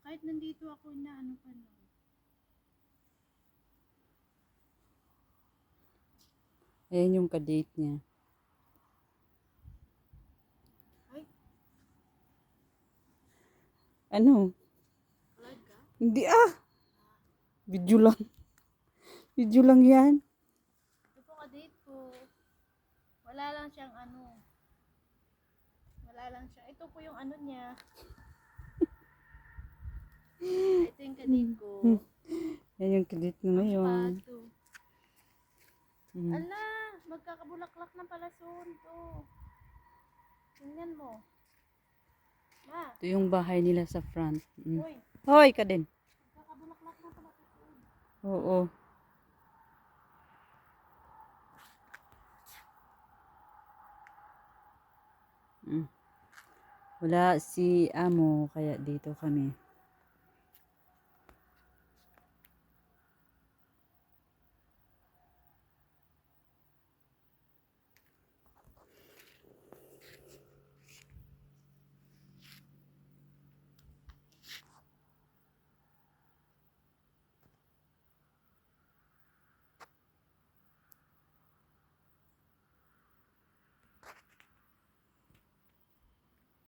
Kahit nandito ako na ano pa no. Ayan yung kadate niya. Ay, Ano? ka? Hindi ah. Video lang. Video lang yan. Ito po ka-date ko. Wala lang siyang ano. Wala lang siya. Ito po yung ano niya. Ito yung kadate ko. Yan yung kadate niya ngayon. Pato. Mm. Ala, magkakabulaklak ng palason to. Tingnan mo. Ma, Ito yung bahay nila sa front. Mm. uy, Hoy ka din. magkakabulaklak ng palason. Oo. Mm. Wala si amo kaya dito kami.